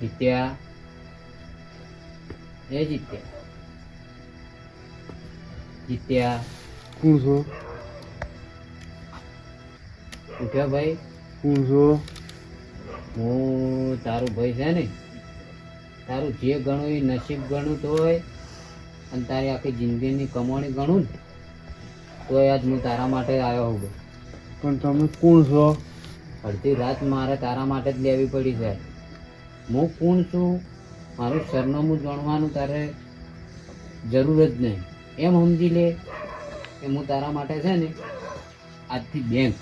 જીત્યા એ જીત્યા જીત્યા કોણ છો ઉઠ્યા ભાઈ કોણ છો હું તારું ભાઈ છે ને તારું જે ગણું એ નસીબ ગણું તો હોય અને તારી આખી જિંદગીની કમાણી ગણું ને તો આજ હું તારા માટે આવ્યો હું પણ તમે કોણ છો અડધી રાત મારે તારા માટે જ લેવી પડી છે. હું કોણ છું. મારું સરનામું જાણવાનું તારે જરૂર જ નહીં. એમ સમજી લે કે હું તારા માટે છે ને આજથી બેંક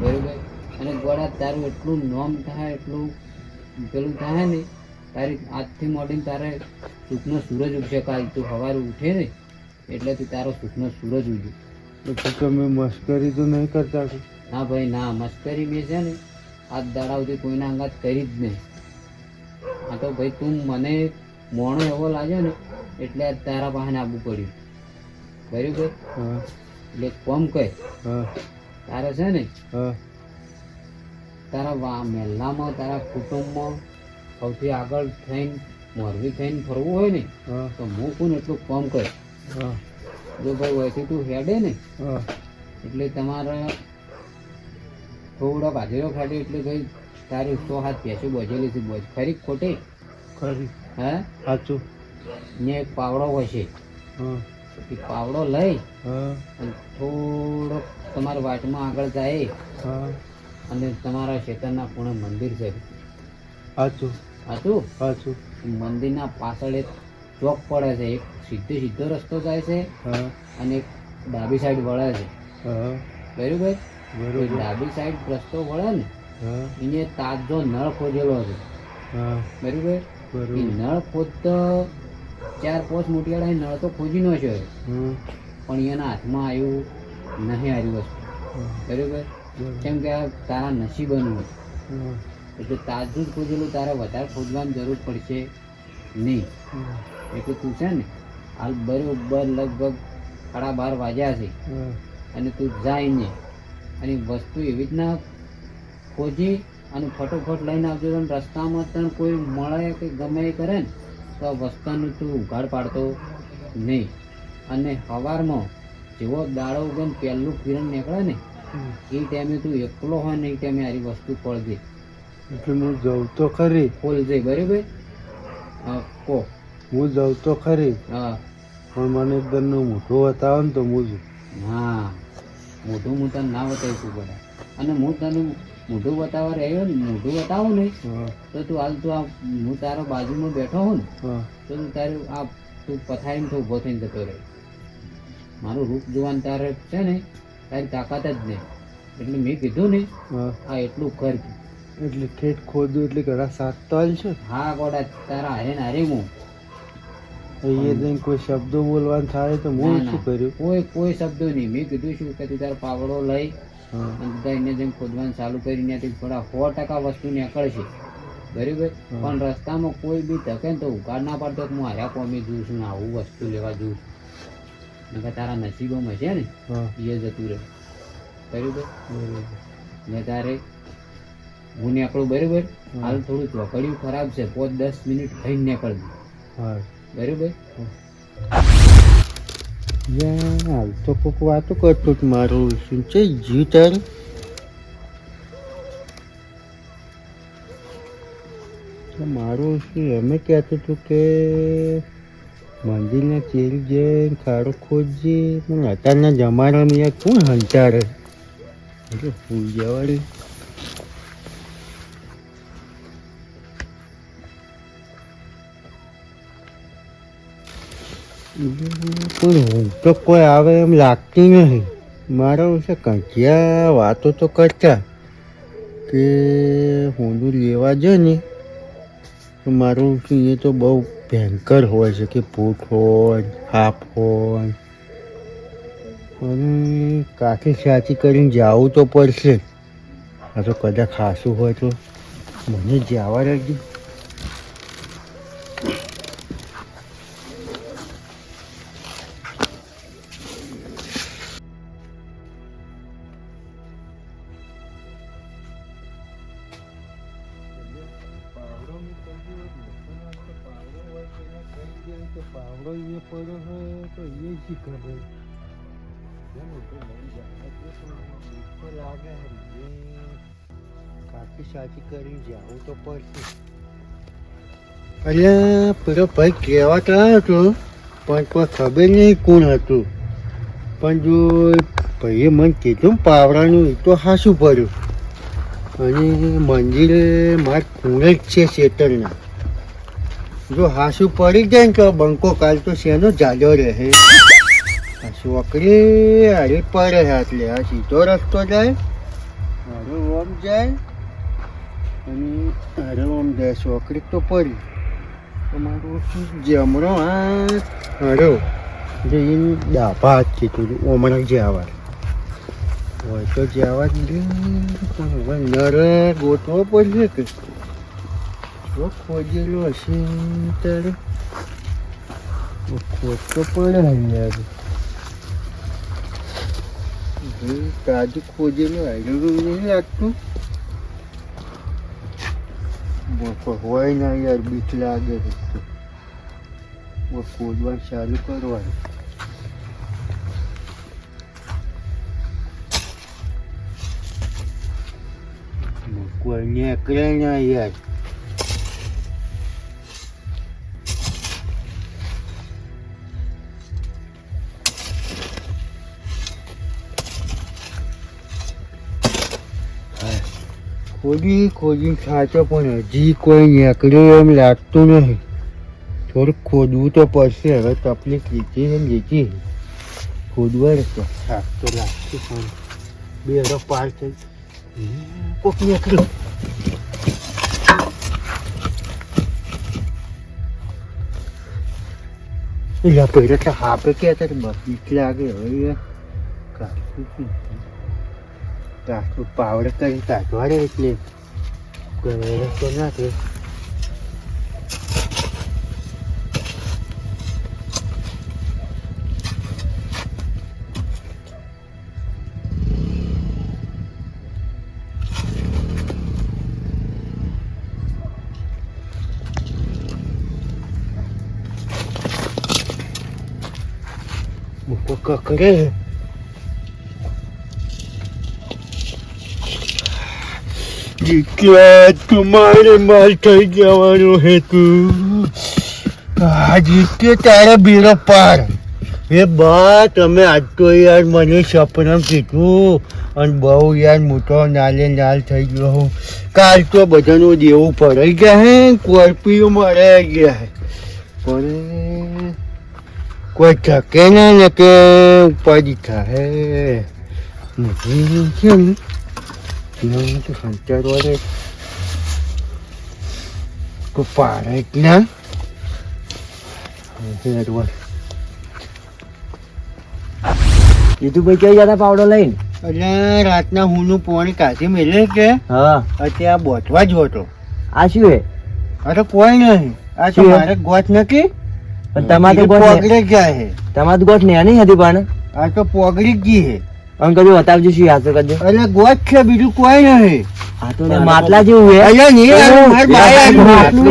બરોબર? અને ગોળા તારું એટલું નોમ થાય એટલું પેલું થાય ને તારી આજથી મોડીને તારે સુખનો સૂરજ ઉગશે. કાલ તું સવારે ઉઠે ને એટલે તું તારો સુખનો સૂરજ પછી તમે મસ્કરી તો નહીં કરતા ના ભાઈ ના. મસ્કરી મેં છે ને આજ દાડા સુધી કોઈના અંગાત કરી જ નહીં. આ તો ભાઈ તું મને મોણો એવો લાગ્યો ને એટલે તારા પાસે આવવું પડ્યું. બરાબર? હા. એટલે કોમ કહે હા. તારે છે ને હા. તારા મહેલામાં તારા કુટુંબમાં સૌથી આગળ થઈને મોરબી થઈને ફરવું હોય ને તો હું કોણ એટલું કોમ કહે જો ભાઈ વયથી તું હેડે ને એટલે તમારે થોડો બાજરો ખાટી એટલે ભાઈ તારી સો હાથ પેસું બોજેલી છે બોજ. ખરી ખોટી? ખરી. હે? સાચું. ને એક પાવડો હોય છે હા. એ પાવડો લઈ હા. અને થોડો તમારા વાટમાં આગળ જાય હા. અને તમારા ખેતરના ખૂણે મંદિર છે. સાચું. સાચું? સાચું. મંદિરના પાછળ એક ચોક પડે છે. એક સીધો સીધો રસ્તો જાય છે હા. અને એક ડાબી સાઈડ વળે છે. બરાબર? ડાબી સાઈડ રસ્તો વળે ને એને તાજો નળ ખોદેલો છે. બરાબર? એ નળ ખોદતો ચાર પોસ મોટિયાળા નળ તો ખોજી નો છે પણ એના હાથમાં આવ્યું નહીં આવ્યું વસ્તુ બરાબર? કેમ કે આ તારા નસીબનું હતું. એટલે તાજું જ ખોજેલું તારે વધારે ખોદવાની જરૂર પડશે નહીં. એટલે તું છે ને હાલ બરોબર લગભગ સાડા બાર વાગ્યા છે. અને તું જઈને અને વસ્તુ એવી રીતના ખોજી અને ફટોફટ લઈને આવજો. અને રસ્તામાં તને કોઈ મળે કે ગમે એ કરે ને તો વસ્તુનું તું ઉઘાડ પાડતો નહીં. અને સવારમાં જેવો દાડો ઉગે ને પહેલું કિરણ નીકળે ને એ ટાઈમે તું એકલો હોય ને એ ટાઈમે આરી વસ્તુ ખોલજે. એટલે હું જઉં તો ખરી. ખોલજે બરાબર? હા કહો. હું જઉં તો ખરી. હા. પણ મને એકદમનું મોઢું બતાવો ને તો હું. હા. મોઢું હું તને ના બતાવીશું બધા અને હું તને મોઢું બતાવવા રહ્યો ને મોઢું બતાવું ને તો તું હાલ તું આ હું તારા બાજુમાં બેઠો હોઉં ને તો તું તારું આ તું પથારીને તો ઊભો થઈને જતો રહે. મારું રૂપ જોવાનું તારે છે ને તારી તાકાત જ નહીં. એટલે મેં કીધું ને આ એટલું કર એટલે ઠેઠ ખોદું એટલે ઘણા સાત તલ છે? હા ગોડા તારા હારે ને હારે હું. અહીંયા જઈને કોઈ શબ્દો બોલવાનું થાય તો હું શું કર્યું? કોઈ કોઈ શબ્દો નહીં. મેં કીધું શું કે તું તારો પાવડો લઈ બધા એને જેમ ખોદવાનું ચાલુ કરીને થોડા સો ટકા વસ્તુ નીકળશે. બરાબર? પણ રસ્તામાં કોઈ બી ધકે ને તો ઉકાળ ના પાડતો હું આયા કોમી જોઉં છું ને આવું વસ્તુ લેવા જોઉં છું. નકર તારા નસીબોમાં છે ને એ જતું રહે. બરાબર? ને તારે હું નીકળું બરાબર? હાલ થોડું ચોકડ્યું ખરાબ છે પાંચ દસ મિનિટ થઈને નીકળવું બરાબર? હાલ તો કોઈક વાતો કરતો મારું શું છે જીવ તારે તો મારું શું, એમે કહેતું હતું કે મંદિરના ચેર જઈને ખાડો ખોજજે પણ અત્યારના જમાનામાં યાર કોણ હંચાડે એટલે પૂજાવાળી પણ હું તો કોઈ આવે એમ લાગતી નથી મારા વિશે કંઠિયા વાતો તો કરતા કે હોંડું લેવા જાય ને, તો મારું એ તો બહુ ભયંકર હોય છે કે ભૂત હોય હાફ હોય. અને કાકી સાચી કરીને જવું તો પડશે. આ તો કદાચ ખાસું હોય તો મને જવા રાખજો. એ પડ્યો તો એ શી ખબર લાગે કાકી સાચી કરી જાવું તો પડશે. અરે પેલો ભાઈ કહેવા તો હતો પણ કોઈ ખબર નહીં કોણ હતું. પણ જો ભાઈએ મને કીધું પાવડાનું એ તો હાસું પડ્યું. અને મંદિરે માર ખૂણે જ છે શેતરના. જો હાસુ પડી જાય ને તો બંકો કાલ તો શેનો જાજો રહે. છોકરી અરે પડે એટલે આ સીધો રસ્તો જાય અરે ઓમ જાય, અને અરે ઓમ જાય છોકરી તો પડી. તમારું જમણો હાથ અરે જઈને ડાભા હાથ કીધું ઓમણા આવા હોય તો જ દે નરે ગોતવો પડશે કે? જો ખોજેલો હશે ત્યારે ખોજતો પડે યાર તાજું ખોજેલું આવ્યું નહીં લાગતું બપોર હોય ના યાર બીક લાગે ખોદવાનું ચાલુ કરવાનું કોઈ નીકળે ના યાર ખોદી ખોદી સાચો પણ હજી કોઈ નીકળ્યું એમ લાગતું નથી થોડુંક ખોદવું તો પડશે હવે તકલીફ લીધી ને લીધી. ખોદવા તો. થાક તો લાગશે પણ. બે હરો પાર થઈ કોક નીકળ્યું. એલા પહેલા તો હાપે કહેતા હતા બસ બીક લાગે હવે યાર કાઢવું શું કાઢવું પાવડે કરી કાઢવા દે એટલે ગમે રસ્તો ના થાય મૂકો કકડે જીત્યા તમારે માલ થઈ જવાનો હેતુ. આ જીતે તારે બીરો પાર. એ બા, તમે આજ તો યાર મને સપનામ કીધું. અને બહુ યાર મોટો નાલે નાલ થઈ ગયો હું. કાલ તો બધાનું દેવું પડાઈ ગયા હે કોર્પીઓ મળે ગયા હે. કોઈ થકે ના ને કે ઉપાધિ થાય. છે નહીં તો સંચાર વાળે કોઈ પાડે જ ના હેરવા કીધું જતા પાવડો લઈને એટલે રાતના હુંનું પોણી કાઢી મેલે કે? હા. અત્યારે બોટવા જ હતો. આ શું હે? અરે કોઈ નહીં. આ તો શું? મારે ગોઠ નથી. તમારે ગોઠ ગયા હે. તમારે ગોઠ ને નહીં હતી પણ. આ તો પોગડી ગઈ હે. કદી બતાવજો શું યાદ કરજો એટલે ગોત છે બીજું કોઈ નહીં આ તો માટલા જેવું હે અલ્યા નહીં આલું, માર બાય આલું. માટલું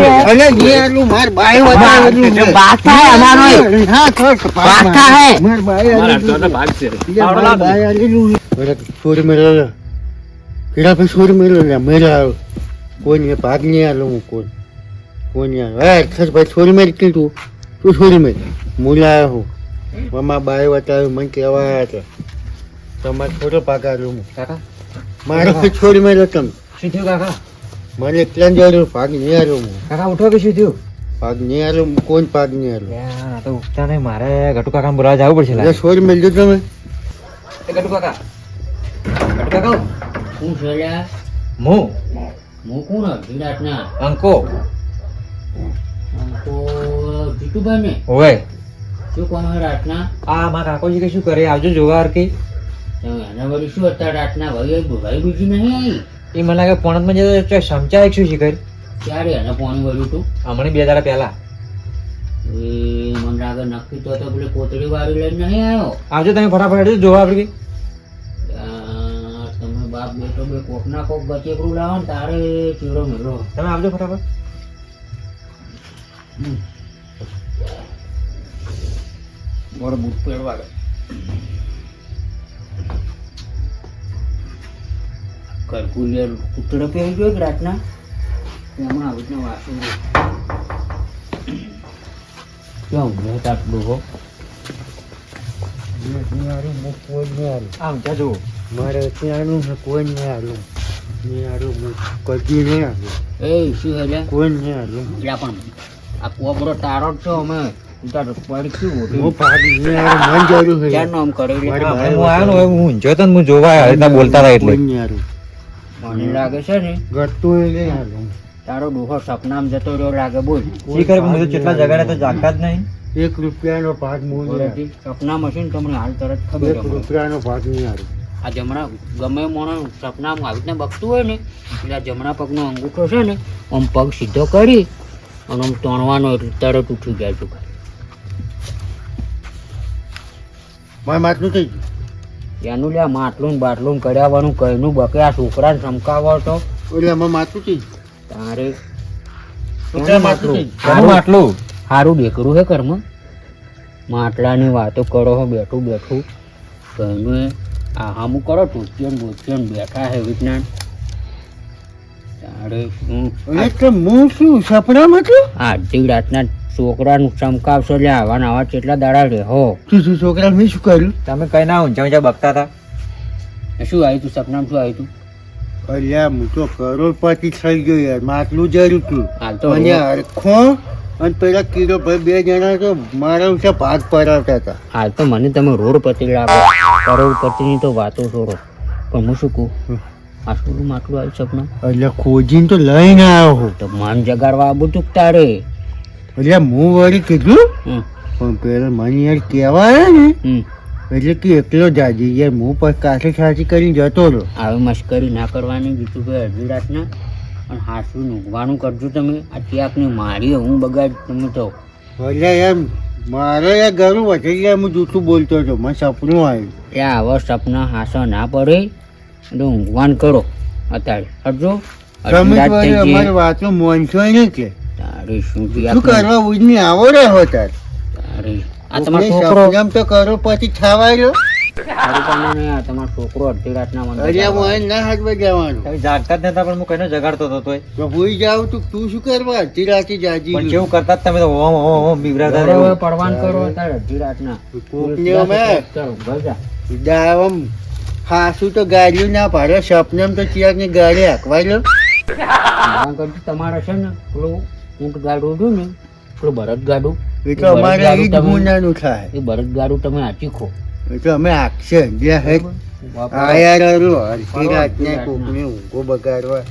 નહીં આલું, માર બાય બા- વટાવેલું હે અમારો. હા, તો તો હે. માર બાય છે. માર બાય આલેલું છે. મેળો લે. કીડા ભાઈ છોડી મેળો લે, મેળો આવ્યો. કોઈ નહીં, ભાગ નહીં આલો હું કોઈ. કોઈ નહીં આલો. હે, ખર ભાઈ છોડી મેળ કીધું. તું છોડી મેળ. લાયો હું. મામા બાય વટાવ્યું, મને કહેવા આવ્યા હતા. તમારે થોડો પાકા હું. કાકા? મારો છોડી મારી તમે શું થયું કાકા? મને ત્યાં જરૂર ભાગ નહીં આવ્યો હું. કાકા ઉઠો કે શું થયું? ભાગ નહીં આવ્યો કોણ ભાગ નહીં આવ્યો. આ તો ઉઠતા નહીં મારે ગટુ કાકા બોલાવા જવું પડશે. છોડી મેળજો તમે. એ ગટુ કાકા. ગટુ કાકા હું સળ્યા હું? હું કોણ વિરાટના? રાતના અંકો તો જીતુભાઈ ને ઓવે. શું કોણ હોય રાતના આ મારા કાકોજી કે શું કરે? આવજો જોવા તો એના વળી શું અત્યારે રાતના ભાઈ ભાઈ બીજી નહીં આવી એ મને લાગે પોણતમાં જતો ચોય સમજાય શું શીખર? ક્યારે એને પાણી વળ્યું તું? હમણાં બે દાડા પહેલા. એ મને લાગે નક્કી તો તો પેલી કોતરી વાળી લઈને નહીં આવ્યો. આવજો તમે ફટાફટ જોવા યાર, તમે બાપ બેટો બે કોક ના કોક બચેકડું લાવો ને તારે ચીરો મેળો તમે આવજો ફટાફટ. વળ બૂટ પહેરવા દે કરકુલિયર કૂતરો પહેરી ગયો રાતના એમાં આવી રીતના વાસણ કેમ ઊંઘે તાટલું હો આમ ત્યાં જુઓ. મારે ત્યાંનું કોઈ નહીં કદી નહીં એ શું હેલ્યા કોઈ નહીં હારું. એટલે પણ આ કોબરો તારો જ છો અમે. હું આવ્યો જોવા બોલતા હતા એટલે. કોઈ નહીં હારું. મને લાગે છે ને તારો ડોહો સપનામ જતો રહ્યો લાગે બોલ. શી કરે? હું તો જેટલા જગાડે તો જાગતા જ નહીં. એક રૂપિયાનો ભાગ નહીં સપનામાં છે ને તમને હાલ તરત ખબર એક રૂપિયાનો ભાગ નહીં હારું આ જમણા ગમે મોણો સપનામાં આવી રીતના બગતું હોય ને એટલે આ જમણા પગનો અંગૂઠો છે ને આમ પગ સીધો કરી અને આમ તોણવાનો એટલે તરત ઉઠી જાય છું. મારે માટલું થઈ ગયું. એનું લ્યા માટલું બાટલું કર્યાવાનું કઈનું બકે આ છોકરાને ચમકાવો તો. એટલે અમે થઈ તારે માટલું સારું દેખરું હે કર્મ માટલાની વાતો કરો હો બેઠું બેઠું. કઈનું આ હામું કરો ટૂંચ્યો ને બેઠા હે વિજ્ઞાન. એટલે તો હું શું સપનામાં છું? આ અડધી રાતના છોકરાનું ચમકાવશો એટલે આવા આવા કેટલા દાડા રહે હો. તું શું છોકરા મેં શું કર્યું? તમે કઈ ના ઊંચા ઊંઝા બગતા હતા. શું આવ્યું તું સપનામાં શું આવ્યું તું? અલ્યા હું તો કરોડપતિ થઈ ગયો યાર માટલું હાલ તો મને હરખો અને પેલા કિલો ભાઈ બે જણા તો મારા વિશે ભાગ પડાવતા હતા. હાલ તો મને તમે રોડપતિ લાગો કરોડપતિની તો વાતો છોડો. પણ હું શું કહું. આટલું માટલું આવ્યું સપનું એટલે ખોજીને તો લઈને આવ્યો હું. તો મન જગાડવા આવું તું તારે? એટલે હું વળી કીધું પણ પેલા મને યાર કહેવાય ને એટલે કે એકલો જાજી યાર હું પછી કાઠી સાચી કરીને જતો રહ્યો. આવી મશ્કરી ના કરવાની બીજું કે અડધી રાતના અને હાસું ઊંઘવાનું કરજો તમે? આ ક્યાંકને મારી હું બગાડ તમે તો. એટલે એમ મારે યાર ઘરું વધી ગયા હું જૂઠું બોલતો હતો મને સપનું આવ્યું. એ આવા સપના હાસો ના પડે. એટલે ઊંઘવાન કરો અત્યારે હટજો. અમારી વાતો મોનશો નહીં કે તારે શું શું કરવા ઉજની આવો રે હો તારે આ તમારો છોકરો એમ તો કરો પછી થવાય રહ્યો તારું છોકરો અડધી રાતના મને હું ના હાથમાં જવાનું જાગતા જ નતા પણ હું કઈને જગાડતો હતો તો ભૂઈ જાવ તું તું શું કરવા અડધી રાતે જાજી પણ કેવું કરતા તમે તો ઓમ ઓમ ઓમ બીવરાતા પડવાન કરો અત્યારે અડધી રાતના કોકને અમે ચાલો, ઘર જા. દાવમ હાસુ તો ગાડ્યું ના પાડે સપનામ તો ચિયાકની ગાડી હાંકવાય લો. તમારે છે ને પેલું ઊંટ ગાડું છું ને પેલું ભરત ગાડું. એ તો અમારે જ ગુનાનું થાય. એ ભરત ગાડું તમે આચી ખો એ તો અમે હાંકશે જે હે. આયા રાતને. કોકને ઊંઘો બગાડવા.